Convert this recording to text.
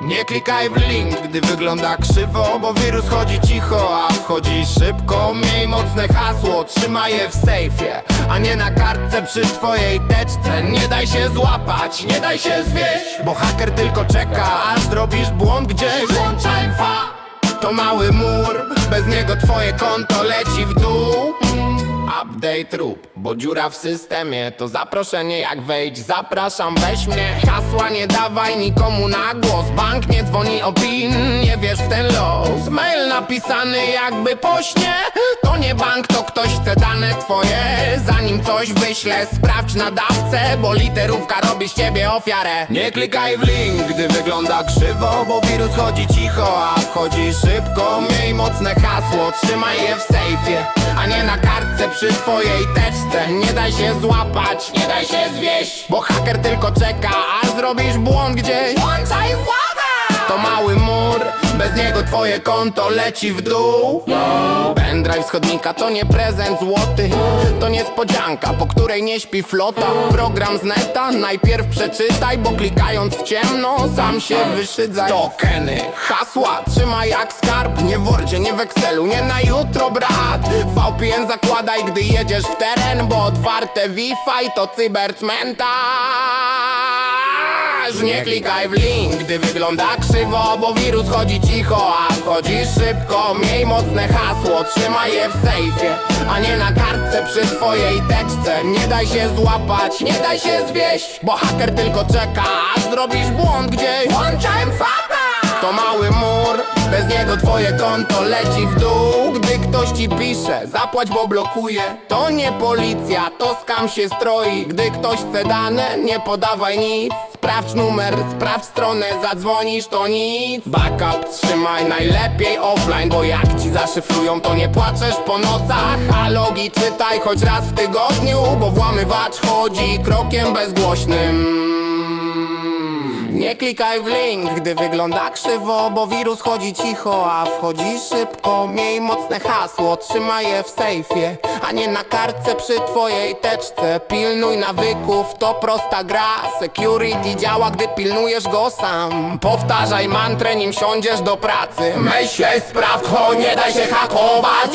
Nie klikaj w link, gdy wygląda krzywo Bo wirus chodzi cicho, a wchodzi szybko. Miej mocne hasło, trzymaj je w sejfie A nie na kartce przy twojej teczce. Nie daj się złapać, nie daj się zwieść Bo haker tylko czeka, aż zrobisz błąd gdzieś. Włączaj fa. To mały mur, bez niego twoje konto leci w dół update troop. Bo dziura w systemie To zaproszenie jak wejdź, zapraszam weź mnie. Hasła nie dawaj nikomu na głos Bank nie dzwoni o PIN, nie wiesz w ten los. Mail napisany jakby po śnie To nie bank, to ktoś chce dane twoje. Zanim coś wyślę, sprawdź nadawcę Bo literówka robi z ciebie ofiarę. Nie klikaj w link, gdy wygląda krzywo Bo wirus chodzi cicho, a wchodzi szybko. Miej mocne hasło, trzymaj je w sejfie A nie na kartce przy twojej teczce Nie daj się złapać, nie daj się zwieść Bo haker tylko czeka, aż zrobisz błąd gdzieś Włączaj władę! To mały twoje konto leci w dół. Pendrive z chodnika to nie prezent złoty. To niespodzianka, po której nie śpi flota. Program z neta najpierw przeczytaj Bo klikając w ciemno sam się wyszydzaj. Tokeny, hasła, trzymaj jak skarb. Nie w Wordzie, nie w Excelu, nie na jutro brat. VPN zakładaj, gdy jedziesz w teren Bo otwarte Wi-Fi to cybercmentarz Nie klikaj w link, gdy wygląda krzywo Bo wirus chodzi cicho, a wchodzi szybko. Miej mocne hasło, trzymaj je w sejfie A nie na kartce przy twojej teczce. Nie daj się złapać, nie daj się zwieść Bo haker tylko czeka, aż zrobisz błąd gdzieś Włączaj fata! To mały mur, bez niego twoje konto leci w dół. Gdy ktoś ci pisze, zapłać bo blokuje. To nie policja, to skam się stroi. Gdy ktoś chce dane, nie podawaj nic Sprawdź numer, sprawdź stronę, zadzwonisz to nic. Backup trzymaj najlepiej offline Bo jak ci zaszyfrują to nie płaczesz po nocach. A logi czytaj choć raz w tygodniu Bo włamywacz chodzi krokiem bezgłośnym nie klikaj w link, gdy wygląda krzywo Bo wirus chodzi cicho, a wchodzi szybko. Miej mocne hasło, trzymaj je w sejfie A nie na kartce przy twojej teczce. Pilnuj nawyków, to prosta gra. Security działa, gdy pilnujesz go sam. Powtarzaj mantrę, nim siądziesz do pracy. Myśl, sprawdź, ho, nie daj się hakować!